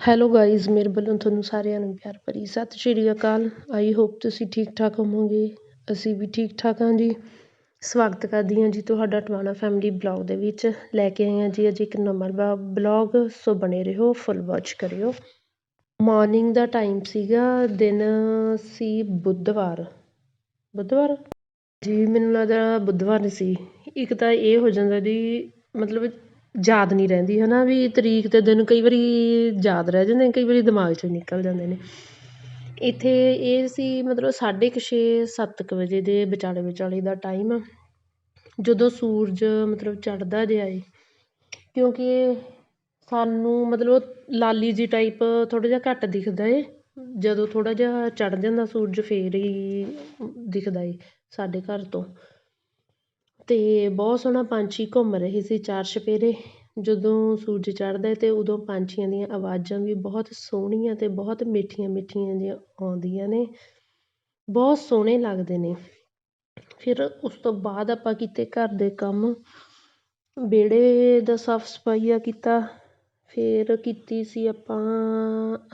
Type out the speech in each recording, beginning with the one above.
Hello guys ਮੇਰੇ ਵੱਲੋਂ ਤੁਹਾਨੂੰ ਸਾਰਿਆਂ ਨੂੰ ਪਿਆਰ ਭਰੀ ਸਤਿ ਸ਼੍ਰੀ ਅਕਾਲ। ਆਈ ਹੋਪ ਤੁਸੀਂ ਠੀਕ ਠਾਕ ਹੋਵੋਗੇ। ਅਸੀਂ ਵੀ ਠੀਕ ਠਾਕ ਹਾਂ ਜੀ। ਸਵਾਗਤ ਕਰਦੀ ਹਾਂ ਜੀ ਤੁਹਾਡਾ ਟਵਾਣਾ ਫੈਮਿਲੀ ਬਲੌਗ ਦੇ ਵਿੱਚ। ਲੈ ਕੇ ਆਏ ਹਾਂ ਜੀ ਅੱਜ ਇੱਕ ਨੰਬਰ ਬਲੌਗ ਸੋ ਬਣੇ ਰਹੋ ਫੁੱਲ ਵਾਚ ਕਰਿਓ। ਮਾਰਨਿੰਗ ਦਾ ਟਾਈਮ ਸੀਗਾ, ਦਿਨ ਸੀ ਬੁੱਧਵਾਰ। ਬੁੱਧਵਾਰ? ਜੀ, ਮੈਨੂੰ ਲੱਗਦਾ ਬੁੱਧਵਾਰ ਸੀ। ਇੱਕ ਤਾਂ ਇਹ ਹੋ ਜਾਂਦਾ ਜੀ, ਮਤਲਬ ਯਾਦ ਨਹੀਂ ਰਹਿੰਦੀ ਹੈ ਨਾ ਵੀ ਤਰੀਕ ਅਤੇ ਦਿਨ ਕਈ ਵਾਰੀ ਯਾਦ ਰਹਿ ਜਾਂਦੇ ਕਈ ਵਾਰੀ ਦਿਮਾਗ 'ਚੋਂ ਨਿਕਲ ਜਾਂਦੇ ਨੇ। ਇੱਥੇ ਇਹ ਸੀ, ਮਤਲਬ ਸਾਢੇ ਕੁ ਛੇ, ਸੱਤ ਕੁ ਵਜੇ ਦੇ ਵਿਚਾਲੇ ਵਿਚਾਲੇ ਦਾ ਟਾਈਮ ਜਦੋਂ ਸੂਰਜ, ਮਤਲਬ ਚੜ੍ਹਦਾ ਜਿਹਾ ਏ, ਕਿਉਂਕਿ ਸਾਨੂੰ, ਮਤਲਬ ਲਾਲੀ ਜੀ ਟਾਈਪ ਥੋੜ੍ਹਾ ਜਿਹਾ ਘੱਟ ਦਿਖਦਾ ਏ। ਜਦੋਂ ਥੋੜ੍ਹਾ ਜਿਹਾ ਚੜ੍ਹ ਜਾਂਦਾ ਸੂਰਜ, ਫਿਰ ਹੀ ਦਿਖਦਾ ਏ, ਸਾਡੇ ਘਰ ਤੋਂ। ਅਤੇ ਬਹੁਤ ਸੋਹਣਾ ਪੰਛੀ ਘੁੰਮ ਰਹੇ ਸੀ ਚਾਰ ਚੁਫੇਰੇ। ਜਦੋਂ ਸੂਰਜ ਚੜ੍ਹਦਾ ਅਤੇ ਉਦੋਂ ਪੰਛੀਆਂ ਦੀਆਂ ਆਵਾਜ਼ਾਂ ਵੀ ਬਹੁਤ ਸੋਹਣੀਆਂ ਅਤੇ ਬਹੁਤ ਮਿੱਠੀਆਂ ਮਿੱਠੀਆਂ ਜਿਹੀਆਂ ਆਉਂਦੀਆਂ ਨੇ। ਬਹੁਤ ਸੋਹਣੇ ਲੱਗਦੇ ਨੇ। ਫਿਰ ਉਸ ਤੋਂ ਬਾਅਦ ਆਪਾਂ ਕੀਤੇ ਘਰ ਦੇ ਕੰਮ। ਵਿਹੜੇ ਦਾ ਸਾਫ਼ ਸਫਾਈਆ ਕੀਤਾ। ਫਿਰ ਕੀਤੀ ਸੀ ਆਪਾਂ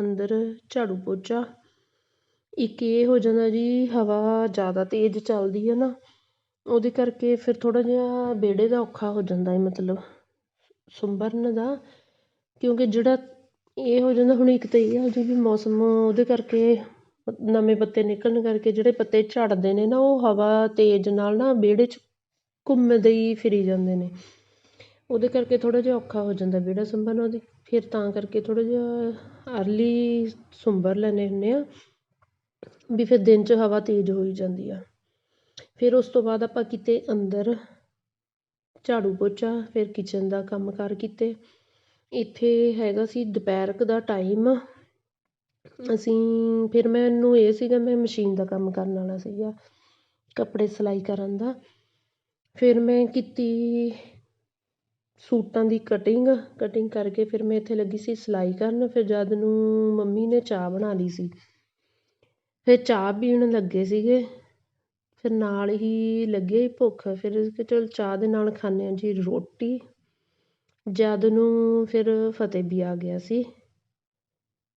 ਅੰਦਰ ਝਾੜੂ ਪੋਚਾ। ਇੱਕ ਇਹ ਹੋ ਜਾਂਦਾ ਜੀ ਹਵਾ ਜ਼ਿਆਦਾ ਤੇਜ਼ ਚੱਲਦੀ ਹੈ ਨਾ। ਉਹਦੇ ਕਰਕੇ ਫਿਰ ਥੋੜ੍ਹਾ ਜਿਹਾ ਵਿਹੜੇ ਦਾ ਔਖਾ ਹੋ ਜਾਂਦਾ ਹੈ, ਮਤਲਬ ਸੁੰਬਰਨ ਦਾ, ਕਿਉਂਕਿ ਜਿਹੜਾ ਇਹ ਹੋ ਜਾਂਦਾ, ਹੁਣ ਇੱਕ ਤਾਂ ਇਹ ਹੋ ਜੀ ਵੀ ਮੌਸਮ ਉਹਦੇ ਕਰਕੇ ਨਵੇਂ ਪੱਤੇ ਨਿਕਲਣ ਕਰਕੇ ਜਿਹੜੇ ਪੱਤੇ ਝੜਦੇ ਨੇ ਨਾ, ਉਹ ਹਵਾ ਤੇਜ਼ ਨਾਲ ਨਾ ਵਿਹੜੇ 'ਚ ਘੁੰਮਦੇ ਹੀ ਫਿਰੀ ਜਾਂਦੇ ਨੇ। ਉਹਦੇ ਕਰਕੇ ਥੋੜ੍ਹਾ ਜਿਹਾ ਔਖਾ ਹੋ ਜਾਂਦਾ ਵਿਹੜਾ ਸੰਭਰਨਾ ਉਹਦੀ ਫਿਰ ਤਾਂ ਕਰਕੇ ਥੋੜ੍ਹਾ ਜਿਹਾ ਅਰਲੀ ਸੁੰਬਰ ਲੈਂਦੇ ਹੁੰਦੇ ਹਾਂ ਵੀ ਫਿਰ ਦਿਨ 'ਚ ਹਵਾ ਤੇਜ਼ ਹੋਈ ਜਾਂਦੀ ਆ। ਫਿਰ ਉਸ ਤੋਂ ਬਾਅਦ ਆਪਾਂ ਕੀਤੇ ਅੰਦਰ ਝਾੜੂ ਪੋਚਾ, ਫਿਰ ਕਿਚਨ ਦਾ ਕੰਮ ਕਾਰ ਕੀਤੇ। ਇੱਥੇ ਹੈਗਾ ਸੀ ਦੁਪਹਿਰ ਦਾ ਟਾਈਮ ਅਸੀਂ, ਫਿਰ ਮੈਨੂੰ ਇਹ ਸੀਗਾ, ਮੈਂ ਮਸ਼ੀਨ ਦਾ ਕੰਮ ਕਰਨ ਵਾਲਾ ਸੀਗਾ, ਕੱਪੜੇ ਸਿਲਾਈ ਕਰਨ ਦਾ। ਫਿਰ ਮੈਂ ਕੀਤੀ ਸੂਟਾਂ ਦੀ ਕਟਿੰਗ ਕਟਿੰਗ ਕਰਕੇ ਫਿਰ ਮੈਂ ਇੱਥੇ ਲੱਗੀ ਸੀ ਸਿਲਾਈ ਕਰਨ। ਫਿਰ ਜਦ ਨੂੰ ਮੰਮੀ ਨੇ ਚਾਹ ਬਣਾ ਲਈ ਸੀ, ਫਿਰ ਚਾਹ ਪੀਣ ਲੱਗੇ ਸੀਗੇ। ਫਿਰ ਨਾਲ ਹੀ ਲੱਗੇ ਭੁੱਖ, ਫਿਰ ਕਿ ਚਲ ਚਾਹ ਦੇ ਨਾਲ ਖਾਂਦੇ ਹਾਂ ਜੀ ਰੋਟੀ। ਜਦ ਨੂੰ ਫਿਰ ਫਤਿਹ ਵੀ ਆ ਗਿਆ ਸੀ।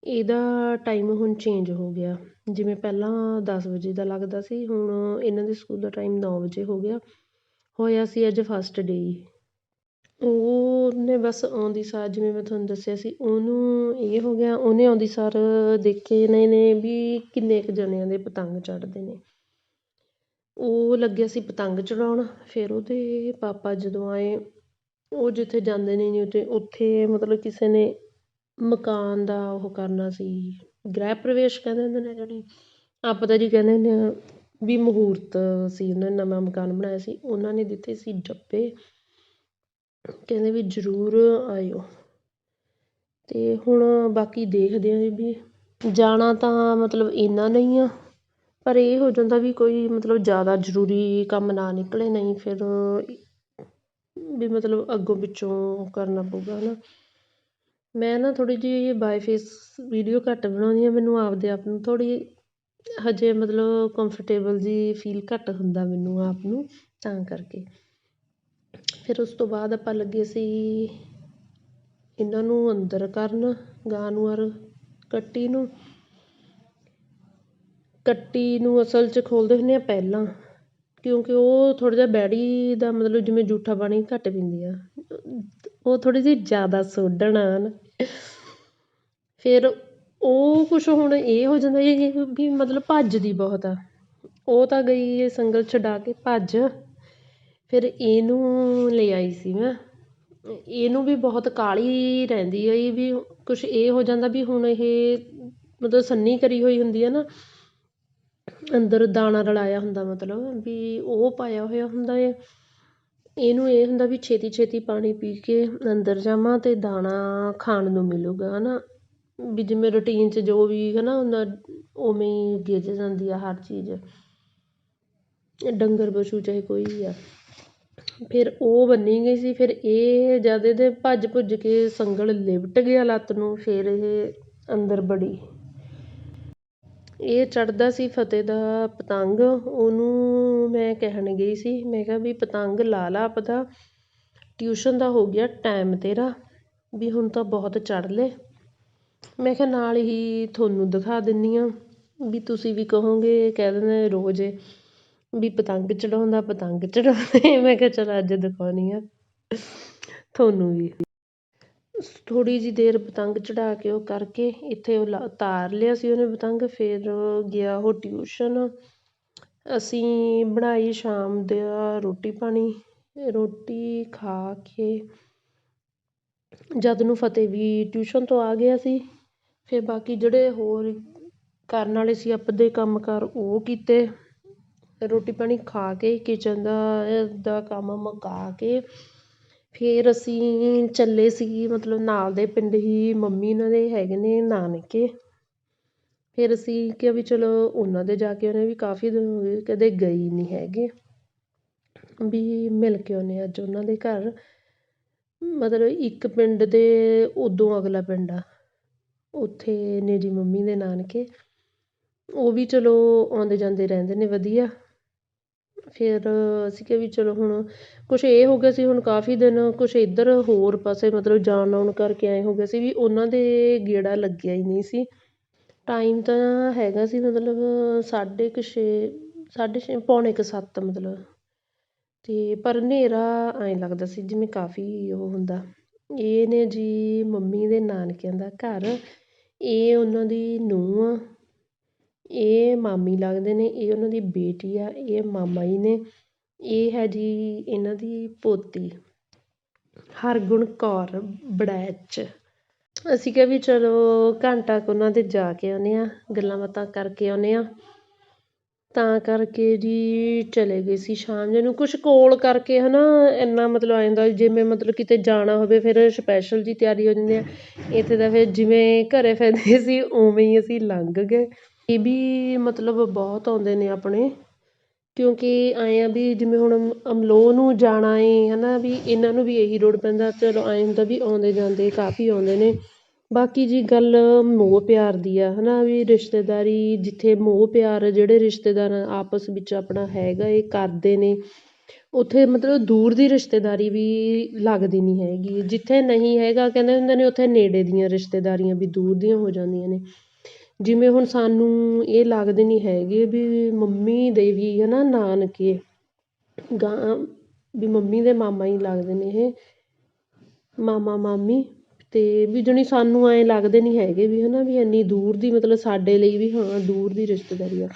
ਇਹਦਾ ਟਾਈਮ ਹੁਣ ਚੇਂਜ ਹੋ ਗਿਆ। ਜਿਵੇਂ ਪਹਿਲਾਂ ਦਸ ਵਜੇ ਦਾ ਲੱਗਦਾ ਸੀ, ਹੁਣ ਇਹਨਾਂ ਦੇ ਸਕੂਲ ਦਾ ਟਾਈਮ ਨੌ ਵਜੇ ਹੋ ਗਿਆ। ਹੋਇਆ ਸੀ ਅੱਜ ਫਸਟ ਡੇ ਉਹਨੇ ਬਸ ਆਉਂਦੀ ਸਾਰ, ਜਿਵੇਂ ਮੈਂ ਤੁਹਾਨੂੰ ਦੱਸਿਆ ਸੀ, ਉਹਨੂੰ ਇਹ ਹੋ ਗਿਆ, ਉਹਨੇ ਆਉਂਦੀ ਸਾਰ ਦੇਖੇ ਨੇ ਨੇ ਵੀ ਕਿੰਨੇ ਕੁ ਜਣਿਆਂ ਦੇ ਪਤੰਗ ਚੜ੍ਹਦੇ ਨੇ। ਉਹ ਲੱਗਿਆ ਸੀ ਪਤੰਗ ਚੜਾਉਣ। ਫਿਰ ਉਹਦੇ ਪਾਪਾ ਜਦੋਂ ਆਏ, ਉਹ ਜਿੱਥੇ ਜਾਂਦੇ ਨੇ ਜੀ ਉੱਥੇ ਉੱਥੇ ਮਤਲਬ ਕਿਸੇ ਨੇ ਮਕਾਨ ਦਾ ਉਹ ਕਰਨਾ ਸੀ, ਗ੍ਰਹਿ ਪ੍ਰਵੇਸ਼ ਕਹਿੰਦੇ ਹੁੰਦੇ ਨੇ ਜਿਹੜੀ ਆਪਾਂ ਤਾਂ ਜੀ ਕਹਿੰਦੇ ਹੁੰਦੇ ਹਾਂ ਵੀ ਮਹੂਰਤ ਸੀ, ਉਹਨਾਂ ਨੇ ਨਵਾਂ ਮਕਾਨ ਬਣਾਇਆ ਸੀ, ਉਹਨਾਂ ਨੇ ਦਿੱਤੇ ਸੀ ਡੱਬੇ। ਕਹਿੰਦੇ ਵੀ ਜ਼ਰੂਰ ਆਇਓ। ਅਤੇ ਹੁਣ ਬਾਕੀ ਦੇਖਦੇ ਹਾਂ ਵੀ ਜਾਣਾ ਤਾਂ ਮਤਲਬ ਇੰਨਾ ਨਹੀਂ ਆ। ਪਰ ਇਹ ਹੋ ਜਾਂਦਾ ਵੀ ਕੋਈ ਮਤਲਬ ਜ਼ਿਆਦਾ ਜ਼ਰੂਰੀ ਕੰਮ ਨਾ ਨਿਕਲੇ, ਨਹੀਂ ਫਿਰ ਵੀ ਮਤਲਬ ਅੱਗੋਂ ਪਿੱਛੋਂ ਕਰਨਾ ਪਊਗਾ ਹੈ ਨਾ ਮੈਂ ਨਾ ਥੋੜ੍ਹੀ ਜਿਹੀ ਬਾਏ ਫੇਸ ਵੀਡੀਓ ਘੱਟ ਬਣਾਉਂਦੀ ਹਾਂ, ਮੈਨੂੰ ਆਪਦੇ ਆਪ ਨੂੰ ਥੋੜ੍ਹੀ ਹਜੇ ਮਤਲਬ ਕੰਫਰਟੇਬਲ ਜੀ ਫੀਲ ਘੱਟ ਹੁੰਦਾ ਮੈਨੂੰ ਆਪ ਨੂੰ, ਤਾਂ ਕਰਕੇ। ਫਿਰ ਉਸ ਤੋਂ ਬਾਅਦ ਆਪਾਂ ਲੱਗੇ ਸੀ ਇਹਨਾਂ ਨੂੰ ਅੰਦਰ ਕਰਨ, ਗਾਂ ਨੂੰ ਔਰ ਕੱਟੀ ਨੂੰ। ਕੱਟੀ ਨੂੰ ਅਸਲ 'ਚ ਖੋਲ੍ਹਦੇ ਹੁੰਦੇ ਹਾਂ ਪਹਿਲਾਂ, ਕਿਉਂਕਿ ਉਹ ਥੋੜ੍ਹਾ ਜਿਹਾ ਬੈੜੀ ਦਾ ਮਤਲਬ ਜਿਵੇਂ ਜੂਠਾ ਪਾਣੀ ਘੱਟ ਪੀਂਦੀ ਆ। ਉਹ ਥੋੜ੍ਹੀ ਜਿਹੀ ਜ਼ਿਆਦਾ ਸੋਢਣ ਹਨ ਫਿਰ ਉਹ ਕੁਛ ਹੁਣ ਇਹ ਹੋ ਜਾਂਦਾ ਵੀ ਮਤਲਬ ਭੱਜਦੀ ਬਹੁਤ ਆ। ਉਹ ਤਾਂ ਗਈ ਇਹ ਸੰਗਲ ਛਡਾ ਕੇ ਭੱਜ। ਫਿਰ ਇਹਨੂੰ ਲੈ ਆਈ ਸੀ ਮੈਂ। ਇਹਨੂੰ ਵੀ ਬਹੁਤ ਕਾਹਲੀ ਰਹਿੰਦੀ ਹੈ ਵੀ ਕੁਛ ਇਹ ਹੋ ਜਾਂਦਾ ਵੀ ਹੁਣ ਇਹ ਮਤਲਬ ਸੰਨੀ ਕਰੀ ਹੋਈ ਹੁੰਦੀ ਹੈ ਨਾ। ਅੰਦਰ ਦਾਣਾ ਰਲਾਇਆ ਹੁੰਦਾ ਮਤਲਬ ਵੀ ਉਹ ਪਾਇਆ ਹੋਇਆ ਹੁੰਦਾ ਹੈ ਇਹਨੂੰ ਇਹ ਹੁੰਦਾ ਵੀ ਛੇਤੀ ਛੇਤੀ ਪਾਣੀ ਪੀ ਕੇ ਅੰਦਰ ਜਾਵਾਂ ਅਤੇ ਦਾਣਾ ਖਾਣ ਨੂੰ ਮਿਲੂਗਾ ਹੈ ਨਾ ਵੀ ਜਿਵੇਂ ਰੂਟੀਨ 'ਚ ਜੋ ਵੀ ਹੈ ਨਾ ਹੁੰਦਾ ਉਵੇਂ ਹੀ ਗਿੱਝ ਜਾਂਦੀ ਆ ਹਰ ਚੀਜ਼। ਡੰਗਰ ਪਸ਼ੂ ਚਾਹੇ ਕੋਈ ਵੀ ਆ। ਫਿਰ ਉਹ ਬੰਨੀ ਗਈ ਸੀ, ਫਿਰ ਇਹ ਜਦ ਇਹਦੇ ਭੱਜ ਭੁੱਜ ਕੇ ਸੰਗਲ ਲਿਪਟ ਗਿਆ ਲੱਤ ਨੂੰ, ਫਿਰ ਇਹ ਅੰਦਰ ਬੜੀ। ਇਹ ਚੜ੍ਹਦਾ ਸੀ ਫਤਿਹ ਦਾ ਪਤੰਗ, ਉਹਨੂੰ ਮੈਂ ਕਹਿਣ ਗਈ ਸੀ, ਮੈਂ ਕਿਹਾ ਵੀ ਪਤੰਗ ਲਾ ਲਾ ਆਪਦਾ। ਟਿਊਸ਼ਨ ਦਾ ਹੋ ਗਿਆ ਟਾਈਮ ਤੇਰਾ, ਵੀ ਹੁਣ ਤਾਂ ਬਹੁਤ ਚੜ੍ਹ ਲਏ ਮੈਂ ਕਿਹਾ ਨਾਲ ਹੀ ਤੁਹਾਨੂੰ ਦਿਖਾ ਦਿੰਦੀ ਹਾਂ ਵੀ ਤੁਸੀਂ ਵੀ ਕਹੋਗੇ, ਕਹਿ ਦਿੰਦੇ ਰੋਜ਼ ਵੀ ਪਤੰਗ ਚੜਾਉਂਦਾ ਪਤੰਗ ਚੜਾਉਂਦੇ ਮੈਂ ਕਿਹਾ ਚਲ ਅੱਜ ਦਿਖਾਉਂਦੀ ਹਾਂ ਤੁਹਾਨੂੰ ਵੀ। ਥੋੜ੍ਹੀ ਜਿਹੀ ਦੇਰ ਪਤੰਗ ਚੜ੍ਹਾ ਕੇ ਉਹ ਕਰਕੇ ਇੱਥੇ ਉਹ ਲਾ, ਉਤਾਰ ਲਿਆ ਸੀ ਉਹਨੇ ਪਤੰਗ ਫਿਰ ਗਿਆ ਉਹ ਟਿਊਸ਼ਨ। ਅਸੀਂ ਬਣਾਈ ਸ਼ਾਮ ਦਾ ਰੋਟੀ ਪਾਣੀ, ਰੋਟੀ ਖਾ ਕੇ ਜਦ ਨੂੰ ਫਤਿਹ ਵੀ ਟਿਊਸ਼ਨ ਤੋਂ ਆ ਗਿਆ ਸੀ, ਫਿਰ ਬਾਕੀ ਜਿਹੜੇ ਹੋਰ ਕਰਨ ਵਾਲੇ ਸੀ ਆਪਦੇ ਕੰਮ ਕਾਰ ਉਹ ਕੀਤੇ। ਰੋਟੀ ਪਾਣੀ ਖਾ ਕੇ ਕਿਚਨ ਦਾ ਦਾ ਕੰਮ ਮੁਕਾ ਕੇ ਫਿਰ ਅਸੀਂ ਚੱਲੇ ਸੀ, ਮਤਲਬ ਨਾਲ ਦੇ ਪਿੰਡ ਹੀ, ਮੰਮੀ ਇਹਨਾਂ ਦੇ ਹੈਗੇ ਨੇ ਨਾਨਕੇ। ਫਿਰ ਅਸੀਂ ਕਿਹਾ ਵੀ ਚਲੋ ਉਹਨਾਂ ਦੇ ਜਾ ਕੇ ਉਹਨੇ ਵੀ ਕਾਫੀ ਦਿਨ ਹੋ ਗਏ, ਕਦੇ ਗਈ ਨਹੀਂ ਹੈਗੇ। ਵੀ ਮਿਲ ਕੇ ਆਉਂਦੇ ਅੱਜ ਉਹਨਾਂ ਦੇ ਘਰ। ਮਤਲਬ ਇੱਕ ਪਿੰਡ ਦੇ ਉਦੋਂ ਅਗਲਾ ਪਿੰਡ ਆ, ਉੱਥੇ ਨੇ ਜੀ ਮੰਮੀ ਦੇ ਨਾਨਕੇ। ਉਹ ਵੀ ਚਲੋ ਆਉਂਦੇ ਜਾਂਦੇ ਰਹਿੰਦੇ ਨੇ ਵਧੀਆ। ਫਿਰ ਅਸੀਂ ਕਿਹਾ ਵੀ ਚਲੋ ਹੁਣ ਕੁਛ ਇਹ ਹੋ ਗਿਆ ਸੀ, ਹੁਣ ਕਾਫੀ ਦਿਨ ਕੁਛ ਇੱਧਰ ਹੋਰ ਪਾਸੇ ਮਤਲਬ ਜਾਣ ਆਉਣ ਕਰਕੇ ਐਂ ਹੋ ਗਿਆ ਸੀ ਵੀ ਉਹਨਾਂ ਦੇ ਗੇੜਾ ਲੱਗਿਆ ਹੀ ਨਹੀਂ ਸੀ। ਟਾਈਮ ਤਾਂ ਹੈਗਾ ਸੀ ਮਤਲਬ ਸਾਢੇ ਕੁ ਛੇ, ਸਾਢੇ ਛੇ, ਪੌਣੇ ਕੁ ਸੱਤ ਮਤਲਬ। ਅਤੇ ਪਰ ਹਨੇਰਾ ਐਂ ਲੱਗਦਾ ਸੀ ਜਿਵੇਂ ਕਾਫੀ ਉਹ ਹੁੰਦਾ। ਇਹ ਨੇ ਜੀ ਮੰਮੀ ਦੇ ਨਾਨਕਿਆਂ ਦਾ ਘਰ। ਇਹ ਉਹਨਾਂ ਦੀ ਨੂੰਹ ਆ। ਇਹ ਮਾਮੀ ਲੱਗਦੇ ਨੇ, ਇਹ ਉਹਨਾਂ ਦੀ ਬੇਟੀ ਆ, ਇਹ ਮਾਮਾ ਜੀ ਨੇ, ਇਹ ਹੈ ਜੀ ਇਹਨਾਂ ਦੀ ਪੋਤੀ, ਹਰਗੁਣ ਕੌਰ ਬੜੈਚ। ਅਸੀਂ ਕਿਹਾ ਵੀ ਚਲੋ ਘੰਟਾ ਕੁ ਉਹਨਾਂ ਦੇ ਜਾ ਕੇ ਆਉਂਦੇ ਹਾਂ, ਗੱਲਾਂ ਬਾਤਾਂ ਕਰਕੇ ਆਉਂਦੇ ਹਾਂ। ਤਾਂ ਕਰਕੇ ਜੀ ਚਲੇ ਗਏ ਸੀ ਸ਼ਾਮ ਜਿਹੇ ਨੂੰ, ਕੁਛ ਕੋਲ ਕਰਕੇ ਹਨਾ, ਇੰਨਾ ਮਤਲਬ ਆ ਜਾਂਦਾ ਜਿਵੇਂ ਮਤਲਬ ਕਿਤੇ ਜਾਣਾ ਹੋਵੇ ਫਿਰ ਸਪੈਸ਼ਲ ਜੀ ਤਿਆਰੀ ਹੋ ਜਾਂਦੀ ਆ, ਇੱਥੇ ਤਾਂ ਫਿਰ ਜਿਵੇਂ ਘਰੇ ਫਿਰਦੇ ਸੀ, ਉਵੇਂ ਹੀ ਅਸੀਂ ਲੰਘ ਗਏ। ਇਹ ਵੀ ਮਤਲਬ ਬਹੁਤ ਆਉਂਦੇ ਨੇ ਆਪਣੇ, ਕਿਉਂਕਿ ਐਂ ਆ ਵੀ ਜਿਵੇਂ ਹੁਣ ਅਮਲੋਹ ਨੂੰ ਜਾਣਾ ਏ ਹੈ ਨਾ ਵੀ ਇਹਨਾਂ ਨੂੰ ਵੀ ਇਹੀ ਰੋਡ ਪੈਂਦਾ, ਚਲੋ ਐਂ ਹੁੰਦਾ ਵੀ ਆਉਂਦੇ ਜਾਂਦੇ ਕਾਫੀ ਆਉਂਦੇ ਨੇ। ਬਾਕੀ ਜੀ ਗੱਲ ਮੋਹ ਪਿਆਰ ਦੀ ਆ ਹੈ ਨਾ ਵੀ ਰਿਸ਼ਤੇਦਾਰੀ ਜਿੱਥੇ ਮੋਹ ਪਿਆਰ ਜਿਹੜੇ ਰਿਸ਼ਤੇਦਾਰ ਆਪਸ ਵਿੱਚ ਆਪਣਾ ਹੈਗਾ ਇਹ ਕਰਦੇ ਨੇ, ਉੱਥੇ ਮਤਲਬ ਦੂਰ ਦੀ ਰਿਸ਼ਤੇਦਾਰੀ ਵੀ ਲੱਗਦੀ ਨਹੀਂ ਹੈਗੀ। ਜਿੱਥੇ ਨਹੀਂ ਹੈਗਾ, ਕਹਿੰਦੇ ਹੁੰਦੇ ਨੇ, ਉੱਥੇ ਨੇੜੇ ਦੀਆਂ ਰਿਸ਼ਤੇਦਾਰੀਆਂ ਵੀ ਦੂਰ ਦੀਆਂ ਹੋ ਜਾਂਦੀਆਂ ਨੇ। ਜਿਵੇਂ ਹੁਣ ਸਾਨੂੰ ਇਹ ਲੱਗਦੇ ਨਹੀਂ ਹੈਗੇ ਵੀ ਮੰਮੀ ਦੇ ਵੀ ਹੈ ਨਾ ਨਾਨਕੇ ਗਾਂ, ਵੀ ਮੰਮੀ ਦੇ ਮਾਮਾ ਹੀ ਲੱਗਦੇ ਨੇ ਇਹ, ਮਾਮਾ, ਮਾਮੀ ਅਤੇ ਵੀ ਜਾਣੀ ਸਾਨੂੰ ਐਂ ਲੱਗਦੇ ਨਹੀਂ ਹੈਗੇ ਵੀ ਹੈ ਨਾ ਵੀ ਇੰਨੀ ਦੂਰ ਦੀ ਮਤਲਬ ਸਾਡੇ ਲਈ ਵੀ ਹਾਂ ਦੂਰ ਦੀ ਰਿਸ਼ਤੇਦਾਰੀ ਆ।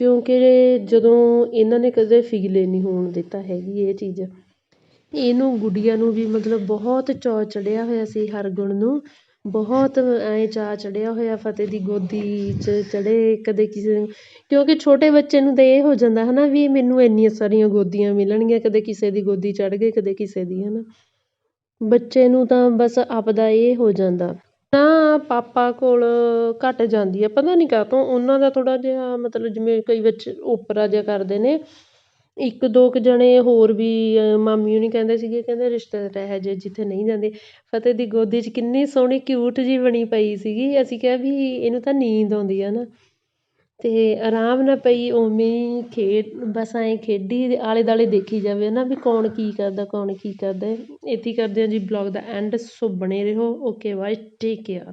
ਕਿਉਂਕਿ ਜਦੋਂ ਇਹਨਾਂ ਨੇ ਕਦੇ ਫੀਲ ਨਹੀਂ ਹੋਣ ਦਿੱਤਾ ਹੈਗੀ ਇਹ ਚੀਜ਼। ਇਹਨੂੰ ਗੁੱਡੀਆਂ ਨੂੰ ਵੀ ਮਤਲਬ ਬਹੁਤ ਚਾਅ ਚੜਿਆ ਹੋਇਆ ਸੀ ਹਰਗੁਣ ਨੂੰ ਬਹੁਤ ਐਂ ਚਾਅ ਚੜਿਆ ਹੋਇਆ ਫਤਿਹ ਦੀ ਗੋਦੀ 'ਚ ਚੜ੍ਹੇ ਕਦੇ ਕਿਸੇ ਕਿਉਂਕਿ ਛੋਟੇ ਬੱਚੇ ਨੂੰ ਤਾਂ ਇਹ ਹੋ ਜਾਂਦਾ ਹੈ ਨਾ ਵੀ ਮੈਨੂੰ ਇੰਨੀਆਂ ਸਾਰੀਆਂ ਗੋਦੀਆਂ ਮਿਲਣਗੀਆਂ, ਕਦੇ ਕਿਸੇ ਦੀ ਗੋਦੀ ਚੜ੍ਹ ਗਏ, ਕਦੇ ਕਿਸੇ ਦੀ ਹੈ ਨਾ ਬੱਚੇ ਨੂੰ ਤਾਂ ਬਸ ਆਪਦਾ ਇਹ ਹੋ ਜਾਂਦਾ। ਨਾ ਪਾਪਾ ਕੋਲ ਘੱਟ ਜਾਂਦੀ ਆ, ਪਤਾ ਨਹੀਂ ਕਾਹਤੋਂ, ਉਹਨਾਂ ਦਾ ਥੋੜ੍ਹਾ ਜਿਹਾ ਮਤਲਬ ਜਿਵੇਂ ਕਈ ਬੱਚੇ, ਓਪਰਾ ਜਿਹਾ ਕਰਦੇ ਨੇ ਇੱਕ ਦੋ ਕੁ ਜਣੇ ਹੋਰ ਵੀ ਮਾਮੀ ਹੋਣੀ ਕਹਿੰਦੇ ਸੀਗੇ, ਕਹਿੰਦੇ ਰਿਸ਼ਤੇਦਾਰ ਇਹੋ ਜਿਹੇ ਜਿੱਥੇ ਨਹੀਂ ਜਾਂਦੇ। ਫਤਿਹ ਦੀ ਗੋਦੀ 'ਚ ਕਿੰਨੀ ਸੋਹਣੀ ਕਿਊਟ ਜਿਹੀ ਬਣੀ ਪਈ ਸੀਗੀ। ਅਸੀਂ ਕਿਹਾ ਵੀ ਇਹਨੂੰ ਤਾਂ ਨੀਂਦ ਆਉਂਦੀ ਆ ਨਾ। ਅਤੇ ਆਰਾਮ ਨਾਲ ਪਈ, ਉਵੇਂ ਹੀ ਖੇਡ, ਬਸ ਐਂ ਖੇਡੀ ਆਲੇ ਦੁਆਲੇ ਦੇਖੀ ਜਾਵੇ ਨਾ ਵੀ ਕੌਣ ਕੀ ਕਰਦਾ, ਕੌਣ ਕੀ ਕਰਦਾ। ਇੱਥੇ ਕਰਦੇ ਹਾਂ ਜੀ ਬਲੌਗ ਦਾ ਐਂਡ ਸੋ ਬਣੇ ਰਹੋ। Okay bye take care